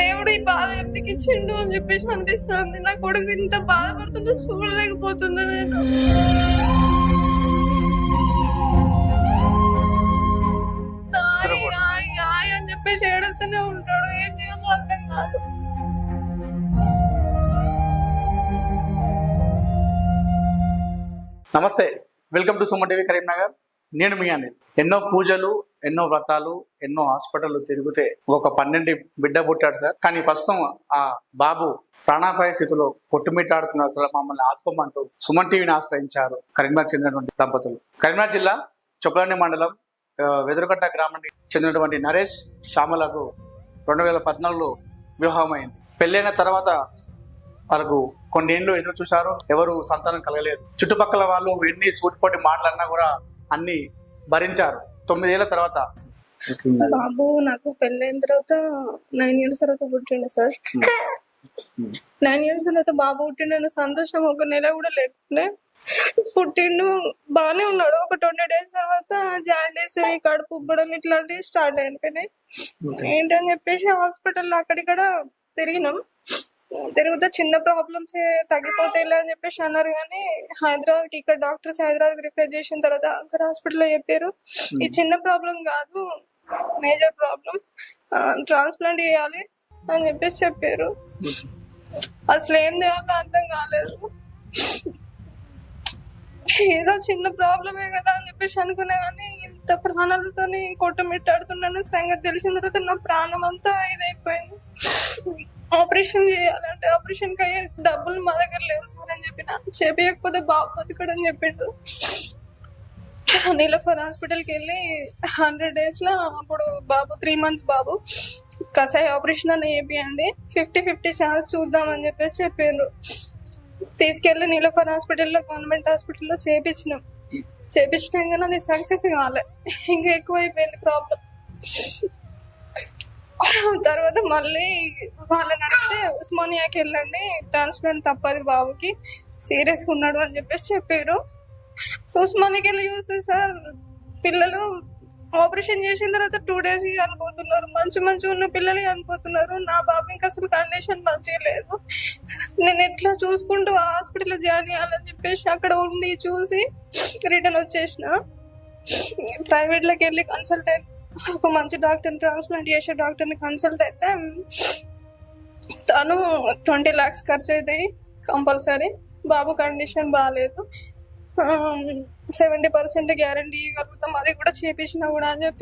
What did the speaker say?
దేవుడు ఈ బాధ ఎందుకు ఇచ్చిండు అని చెప్పేసి అనిపిస్తుంది. నా కొడుకు ఇంత బాధపడుతుంటే చూడలేకపోతున్నా నేను. ఆయ్, ఆయ్, ఆయ్ అని చెప్పేసి ఏడుస్తూనే ఉంటాడు. ఏం చేయాలో అర్థం కాదు. నమస్తే. Welcome to Suman TV Karimnagar. నేను మీ అనిల్. ఎన్నో పూజలు ఎన్నో వ్రతాలు ఎన్నో హాస్పిటల్ తిరిగితే ఒక పన్నెండు బిడ్డ పుట్టాడు సార్. కానీ ప్రస్తుతం ఆ బాబు ప్రాణాపాయ స్థితిలో కొట్టుమిట్టాడుతున్నారు సార్. మమ్మల్ని ఆదుకోమంటూ సుమన్ టీవీని ఆశ్రయించారు కరీంనగర్ చెందినటువంటి దంపతులు. కరీంనగర్ జిల్లా చొప్పలండి మండలం వెదురుగట్ట గ్రామానికి చెందినటువంటి నరేష్ శ్యామలకు రెండు వేల పద్నాలుగులో వివాహమైంది. పెళ్ళైన తర్వాత వాళ్ళకు కొన్నేళ్ళు ఎదురు చూశారు. ఎవరు సంతానం కలగలేదు. చుట్టుపక్కల వాళ్ళు ఎన్ని సూటిపోటి మాటలన్నా కూడా అన్ని భరించారు. తొమ్మిదేళ్ళ తర్వాత? బాబు నాకు పెళ్ళైన తర్వాత నైన్ ఇయర్స్ తర్వాత పుట్టిండు సార్. నైన్ ఇయర్స్ తర్వాత బాబు పుట్టిండు సంతోషం ఒక నెల కూడా లేకుండే. పుట్టిండు బాగానే ఉన్నాడు. ఒక ట్వంటీ డేస్ తర్వాత జాండీస్ కడుపు ఉబ్బడం ఇట్లాంటివి స్టార్ట్ అయిపోయినాయి. ఏంటని చెప్పేసి హాస్పిటల్లో అక్కడిక్కడ తిరిగినాం. తిరుగుతా చిన్న ప్రాబ్లమ్స్ తగ్గిపోతాయిలే అని చెప్పేసి అన్నారు కానీ హైదరాబాద్కి ఇక్కడ డాక్టర్స్ హైదరాబాద్ రిఫర్ చేసిన తర్వాత అక్కడ హాస్పిటల్లో చెప్పారు. ఈ చిన్న ప్రాబ్లం కాదు మేజర్ ప్రాబ్లం ట్రాన్స్ప్లాంట్ చేయాలి అని చెప్పేసి చెప్పారు. అసలు ఏం చేయాలో అర్థం కాలేదు. ఏదో చిన్న ప్రాబ్లమే కదా అని చెప్పేసి అనుకున్నా కానీ ఇంత ప్రాణాలతోని కొట్టుమిట్టాడుతున్నాను సంగతి తెలిసిన తర్వాత నా ప్రాణం అంతా ఇదైపోయింది. ఆపరేషన్ చేయాలంటే ఆపరేషన్కి అయ్యే డబ్బులు మా దగ్గర లేవు సార్ అని చెప్పిన చేపించకపోతే బాబు బతుకడని చెప్పిండు. నీలఫర్ హాస్పిటల్కి వెళ్ళి హండ్రెడ్ డేస్లో అప్పుడు బాబు త్రీ మంత్స్ బాబు కసాయి ఆపరేషన్ అని చేపియండి. ఫిఫ్టీ ఫిఫ్టీ ఛాన్స్ చూద్దామని చెప్పేసి చెప్పారు తీసుకెళ్ళి నీలఫర్ హాస్పిటల్లో గవర్నమెంట్ హాస్పిటల్లో చేపించినాం చేపించినాం కానీ అది సక్సెస్ కాలే. ఇంకా ఎక్కువైపోయింది ప్రాబ్లం. తర్వాత మళ్ళీ వాళ్ళని అడిగితే ఉస్మానియాకి వెళ్ళండి ట్రాన్స్ప్లాంట్ తప్పది బాబుకి సీరియస్గా ఉన్నాడు అని చెప్పేసి చెప్పారు. సో ఉస్మానియాకి వెళ్ళి చూస్తే సార్ పిల్లలు ఆపరేషన్ చేసిన తర్వాత టూ డేస్ అనుకోతున్నారు మంచి మంచి ఉన్న పిల్లలు అనుకోతున్నారు నా బాబు ఇంకా అసలు కండిషన్ మంచిగా లేదు. నేను ఎట్లా చూసుకుంటూ హాస్పిటల్లో జాయిన్ చేయాలని చెప్పేసి అక్కడ ఉండి చూసి రిటర్న్ వచ్చేసిన. ప్రైవేట్లోకి వెళ్ళి కన్సల్టెంట్ ఒక మంచి డాక్టర్ని ట్రాన్స్ప్లాంట్ చేసే డాక్టర్ని కన్సల్ట్ అయితే తను ట్వంటీ ల్యాక్స్ ఖర్చు అవుతాయి కంపల్సరీ. బాబు కండిషన్ బాగాలేదు సెవెంటీ పర్సెంట్ గ్యారంటీ ఇవ్వగలుగుతాం. అది కూడా చేపించినా కూడా అని చెప్పి